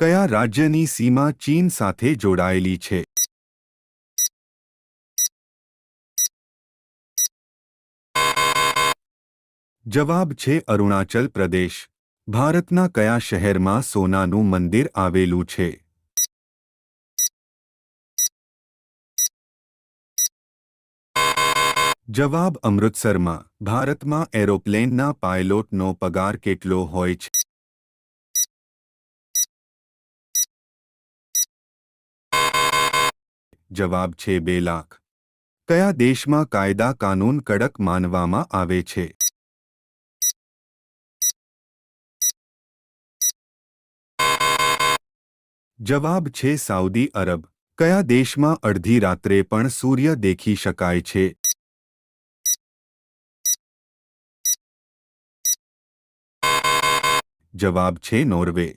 કયા રાજ્યની સીમા ચીન સાથે જોડાયેલી છે? જવાબ છે અરુણાચલ પ્રદેશ. ભારતના કયા શહેરમાં સોનાનું મંદિર આવેલું છે? જવાબ અમૃતસરમાં. ભારતમાં એરોપ્લેનના પાયલોટનો પગાર કેટલો હોય છે? જવાબ છે બે લાખ કયા દેશમાં કાયદા કાનૂન કડક માનવામાં આવે છે જવાબ છે સાઉદી અરબ કયા દેશમાં અડધી રાત્રે પણ સૂર્ય દેખી શકાય છે જવાબ છે નોર્વે